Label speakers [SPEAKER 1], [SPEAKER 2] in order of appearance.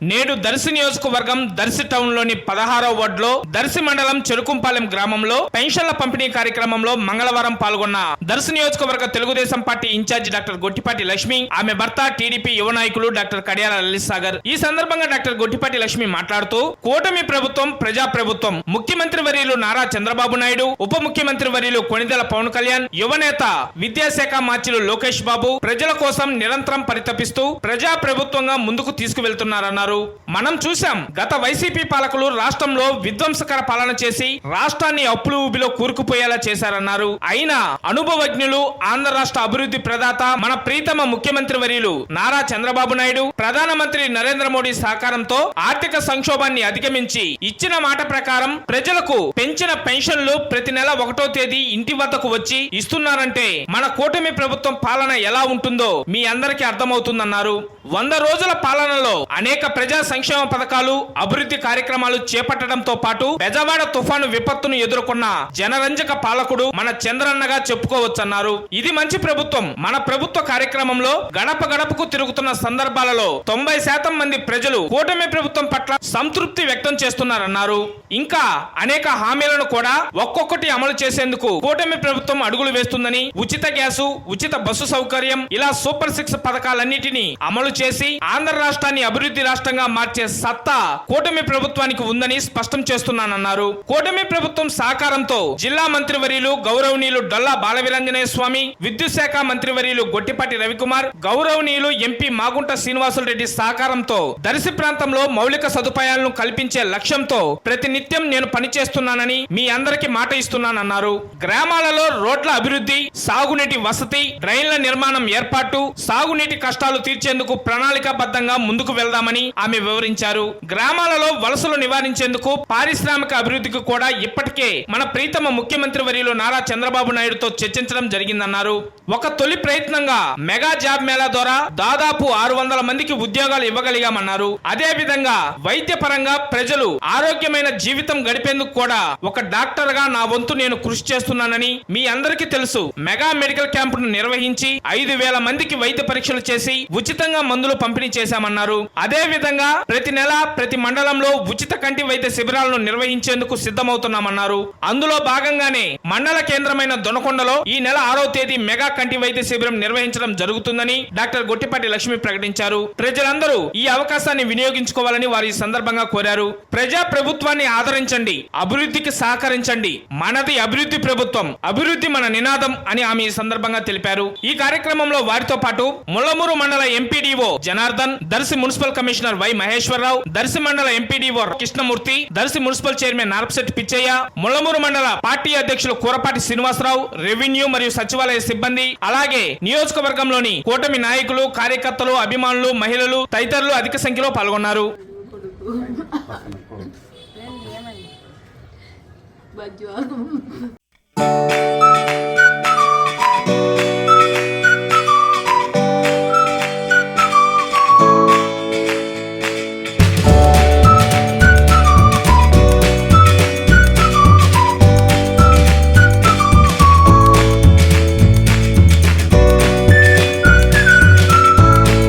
[SPEAKER 1] నేడు దర్శి నియోజకవర్గం దర్శి టౌన్లోని పదహారో వార్డులో దర్శి మండలం చెరుకుంపాలెం గ్రామంలో పెన్షన్ల పంపిణీ కార్యక్రమంలో మంగళవారం పాల్గొన్న దర్శి నియోజకవర్గ Telugu Desam party incharge doctor Gottipati Lakshmi ఆమె భర్త టీడీపీ యువ నాయకులు డాక్టర్ కడియాల లలిత్ సాగర్ ఈ సందర్భంగా డాక్టర్ గొట్టిపాటి లక్ష్మి మాట్లాడుతూ కూటమి ప్రభుత్వం ప్రజా ప్రభుత్వం ముఖ్యమంత్రి వర్యులు నారా చంద్రబాబు నాయుడు ఉప ముఖ్యమంత్రి వర్యులు కొణిదెల పవన్ కళ్యాణ్ యువనేత విద్యాశాఖ మార్చిలు లోకేష్ బాబు ప్రజల కోసం నిరంతరం పరితపిస్తూ ప్రజా ప్రభుత్వంగా ముందుకు తీసుకువెళ్తున్నారన్నారు. మనం చూసాం గత వైసీపీ పాలకులు రాష్ట్రంలో విధ్వంసకర పాలన చేసి రాష్ట్రాన్ని అప్పులు ఊబిలో కూరుకుపోయేలా చేశారన్నారు. అయినా అనుభవజ్ఞులు ఆంధ్ర రాష్ట్ర అభివృద్ధి ప్రదాత మన ప్రీతమ ముఖ్యమంత్రి వర్యులు నారా చంద్రబాబు నాయుడు ప్రధానమంత్రి నరేంద్ర మోడీ సహకారంతో ఆర్థిక సంక్షోభాన్ని అధిగమించి ఇచ్చిన మాట ప్రకారం ప్రజలకు పెంచిన పెన్షన్లు ప్రతి నెల ఒకటో తేదీ ఇంటి వద్దకు వచ్చి ఇస్తున్నారంటే మన కూటమి ప్రభుత్వం పాలన ఎలా ఉంటుందో మీ అందరికీ అర్థమవుతుందన్నారు. వంద రోజుల పాలనలో అనేక ప్రజా సంక్షేమ పథకాలు అభివృద్ధి కార్యక్రమాలు చేపట్టడంతో పాటు బెజవాడ తుఫాను విపత్తును ఎదుర్కొన్న జనరంజక పాలకుడు మన చంద్రన్నగా చెప్పుకోవచ్చన్నారు. ఇది మంచి ప్రభుత్వం. మన ప్రభుత్వ కార్యక్రమంలో గడప గడపకు తిరుగుతున్న సందర్భాలలో తొంభై శాతం మంది ప్రజలు కూటమి ప్రభుత్వం పట్ల సంతృప్తి వ్యక్తం చేస్తున్నారన్నారు. ఇంకా అనేక హామీలను కూడా ఒక్కొక్కటి అమలు చేసేందుకు కూటమి ప్రభుత్వం అడుగులు వేస్తుందని ఉచిత గ్యాసు ఉచిత బస్సు సౌకర్యం ఇలా సూపర్ సిక్స్ పథకాలన్నిటినీ అమలు చేసి ఆంధ్ర రాష్ట్రాన్ని అభివృద్ధి రాష్ట్ర రాష్ట్రంగా మార్చే సత్తా కూటమి ప్రభుత్వానికి ఉందని స్పష్టం చేస్తున్నానన్నారు. కూటమి ప్రభుత్వం సహకారంతో జిల్లా మంత్రివర్యులు గౌరవనీయులు డొల్లా బాలవీరంజనేయ స్వామి విద్యుత్ శాఖ మంత్రివర్యులు గొట్టిపాటి రవికుమార్ గౌరవనీయులు ఎంపీ మాగుంట శ్రీనివాసులరెడ్డి సహకారంతో దరిశి ప్రాంతంలో మౌలిక సదుపాయాలను కల్పించే లక్ష్యంతో ప్రతినిత్యం నేను పనిచేస్తున్నానని మీ అందరికీ మాట ఇస్తున్నానన్నారు. గ్రామాలలో రోడ్ల అభివృద్ధి సాగునీటి వసతి డ్రైన్ల నిర్మాణం ఏర్పాటు సాగునీటి కష్టాలు తీర్చేందుకు ప్రణాళికాబద్ధంగా ముందుకు వెళ్దామని ఆమె వివరించారు. గ్రామాలలో వలసలు నివారించేందుకు పారిశ్రామిక అభివృద్ధికి కూడా ఇప్పటికే మన ప్రీతమ ముఖ్యమంత్రి వర్యులు నారా చంద్రబాబు నాయుడుతో చర్చించడం జరిగిందన్నారు. ఒక తొలి ప్రయత్నంగా మెగా జాబ్ మేళా ద్వారా దాదాపు ఆరు వందల మందికి ఉద్యోగాలు ఇవ్వగలిగామన్నారు. అదే విధంగా వైద్య పరంగా ప్రజలు ఆరోగ్యమైన జీవితం గడిపేందుకు కూడా ఒక డాక్టర్గా నా వంతు నేను కృషి చేస్తున్నానని మీ అందరికీ తెలుసు. మెగా మెడికల్ క్యాంపును నిర్వహించి ఐదు వేల మందికి వైద్య పరీక్షలు చేసి ఉచితంగా మందులు పంపిణీ చేశామన్నారు. అదే విధంగా ప్రతి నెల ప్రతి మండలంలో ఉచిత కంటి వైద్య శిబిరాలను నిర్వహించేందుకు సిద్ధమవుతున్నామన్నారు. అందులో భాగంగానే మండల కేంద్రమైన దొనకొండలో ఈ నెల ఆరో తేదీ మెగా కంటి వైద్య శిబిరం నిర్వహించడం జరుగుతుందని డాక్టర్ గొట్టిపాటి లక్ష్మి ప్రకటించారు. ప్రజలందరూ ఈ అవకాశాన్ని వినియోగించుకోవాలని వారు ఈ సందర్భంగా కోరారు. ప్రజా ప్రభుత్వాన్ని ఆదరించండి అభివృద్ధికి సహకరించండి మనది అభివృద్ధి ప్రభుత్వం అభివృద్ధి మన నినాదం అని ఆమె ఈ సందర్భంగా తెలిపారు. ఈ కార్యక్రమంలో వారితో పాటు ముళ్ళమూరు మండల MPDO Janardhan Darsi municipal commissioner Y Maheswara Rao Darsi మండల MPDO Krishnamurthy Darsi municipal chairman Narapasetti Pichaiah Mundlamuru మండల పార్టీ అధ్యక్షులు కూరపాటి శ్రీనివాసరావు రెవెన్యూ మరియు సచివాలయ సిబ్బంది అలాగే నియోజకవర్గంలోని కూటమి నాయకులు కార్యకర్తలు అభిమానులు మహిళలు తదితరులు అధిక సంఖ్యలో పాల్గొన్నారు.